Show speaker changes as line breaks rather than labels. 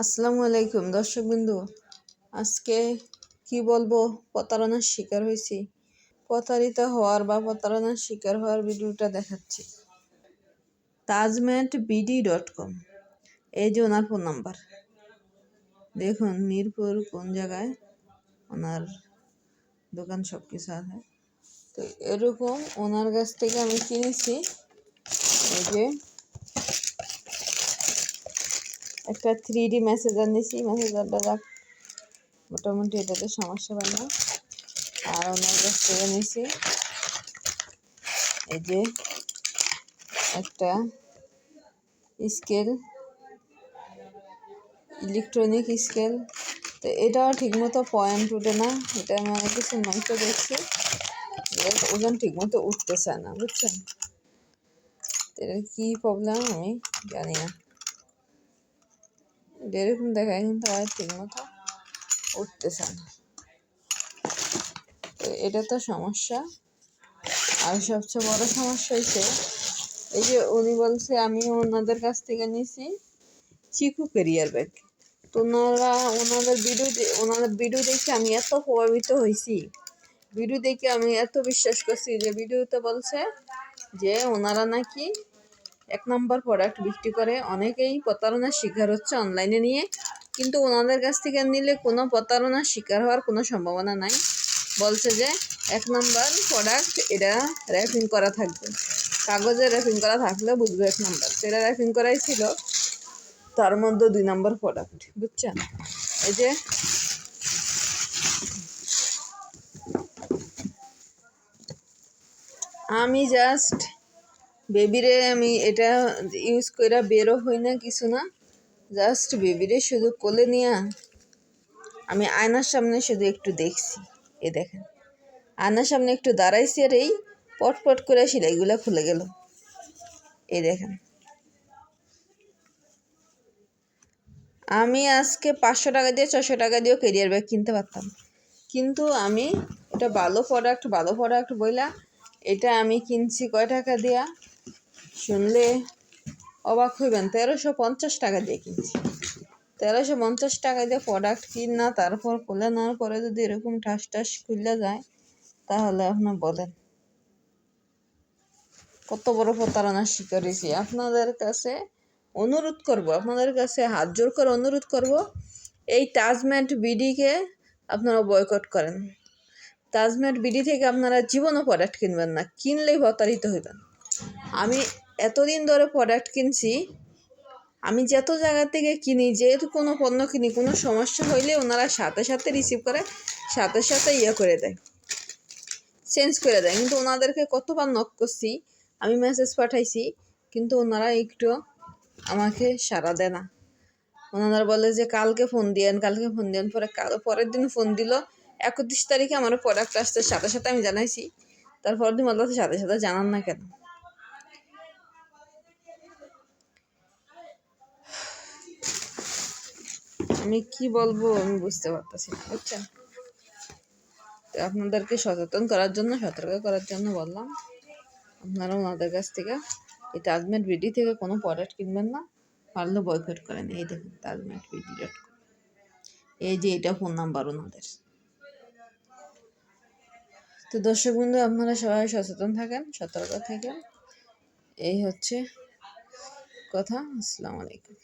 আসসালামু আলাইকুম দর্শক বিন্দু আজকে কি বলব, প্রতারণার শিকার হয়েছি। প্রতারিত হওয়ার বা প্রতারণার শিকার হওয়ার ভিডিওটা দেখাচ্ছি। তাজমেন্ট বিডি ডট কম, এই যে ওনার ফোন নাম্বার। দেখুন, মিরপুর কোন জায়গায় ওনার দোকান সব কিছু আছে। তো এরকম ওনার কাছ থেকে আমি কিনেছি, এই যে একটা থ্রি ডি মেসেজার নিয়েছি মেসেজারটা রাখ মোটামুটি এটাতে সমস্যা হয় না। আর ওনার কাছ থেকে নিয়েছি এই যে একটা স্কেল ইলেকট্রনিক স্কেল তো এটাও ঠিকমতো পয়েন্ট উঠে না। এটা আমি অনেক কিছু মাংস দেখছি। ওজন ঠিকমতো উঠতেছে না, বুঝছেন? এটা কী প্রবলেম আমি জানি না। এরকম দেখায় কিন্তু আর ঠিক মতো উঠতেছে না। তো এটা তো সমস্যা। আর সবচেয়ে বড় সমস্যা হয়েছে এই যে উনি বলছে আমি ওনাদের কাছ থেকে নিয়েছি চিকু কেরিয়ার ব্যাগ। তো ওনারা, ওনাদের ভিডিও ওনাদের ভিডিও দেখে আমি এত প্রভাবিত হয়েছি ভিডিও দেখে আমি এত বিশ্বাস করছি যে ভিডিওতে বলছে যে, ওনারা নাকি এক নম্বর প্রোডাক্ট বিক্রি করে অনেকেই প্রতারণার শিকার হচ্ছে অনলাইনে নিয়ে। কিন্তু ওনাদের কাছ থেকে নিলে কোনো প্রতারণার শিকার হওয়ার কোনো সম্ভাবনা নাই। বলছে যে এক নম্বর প্রোডাক্ট এটা র্যাপিং করা থাকবে। কাগজে র্যাপিং করা থাকলে বুঝবে এক নম্বর। সেটা র্যাপিং করাই ছিল। তার মধ্যে দুই নম্বর প্রোডাক্ট বুঝছেন? এই যে আমি জাস্ট বেবিরে আমি এটা ইউজ করে বেরো হই না কিছু না। জাস্ট বেবিরে শুধু কোলে নিয়ে আমি আয়নার সামনে শুধু একটু দেখছি, এ দেখেন। আয়নার সামনে একটু দাঁড়াইছি আর এই পট পট করে সেলাইগুলো খুলে গেল এই দেখেন। আমি আজকে পাঁচশো টাকা দিয়ে ছশো টাকা দিয়েও কেরিয়ার ব্যাগ কিনতে পারতাম। কিন্তু আমি এটা ভালো প্রোডাক্ট ভালো প্রোডাক্ট বইলা এটা আমি কিনছি কয় টাকা দিয়া? শুনলে অবাক হইবেন, তেরোশো পঞ্চাশ টাকা দিয়ে কিনছি। তেরোশো পঞ্চাশ টাকা দিয়ে প্রোডাক্ট কিন না তারপর খুলে নেওয়ার পরে যদি এরকম ঠাস ঠাস খুলে যায়, তাহলে আপনার বলেন। কত বড় প্রতারণার শিকার হয়েছি। আপনাদের কাছে অনুরোধ করব, আপনাদের কাছে হাত জোর করে অনুরোধ করব, এই তাজমেন্ট বিডিকে আপনারা বয়কট করেন। তাজমেন্ট বিডি থেকে আপনারা জীবনও প্রোডাক্ট কিনবেন না, কিনলেই প্রতারিত হইবেন। আমি এতদিন ধরে প্রোডাক্ট কিনছি, আমি যত জায়গা থেকে কিনি, যেহেতু কোনো পণ্য কিনি, কোনো সমস্যা হইলে ওনারা সাথে সাথে রিসিভ করে, সাথে সাথে ইয়ে করে দেয় চেঞ্জ করে দেয়। কিন্তু ওনাদেরকে কতবার নক করছি, আমি মেসেজ পাঠাইছি, কিন্তু ওনারা একটু আমাকে সাড়া দেয় না। ওনারা বলে যে, কালকে ফোন দিয়েন, কালকে ফোন দিয়েন। পরে পরের দিন ফোন দিল একত্রিশ তারিখে আমার প্রোডাক্ট আসতে সাথে সাথে আমি জানাইছি। তারপর দিন বলতে সাথে সাথে জানান না কেন? আমি কি বলব, আমি বুঝতে পারতেছি না, বুঝছেন? তো আপনাদেরকে সচেতন করার জন্য, সতর্ক করার জন্য বললাম, আপনারা ওনাদের কাছ থেকে এই তাজমেট বিডি থেকে কোনো প্রোডাক্ট কিনবেন না, পারলে বয়কট করেন। এই দেখুন তাজমেট বিডি ডট কম এই যে, এটা ফোন নাম্বার ওনাদের। তো দর্শক বন্ধু আপনারা সবাই সচেতন থাকেন সতর্ক থাকেন। এই হচ্ছে কথা। আসসালামু আলাইকুম।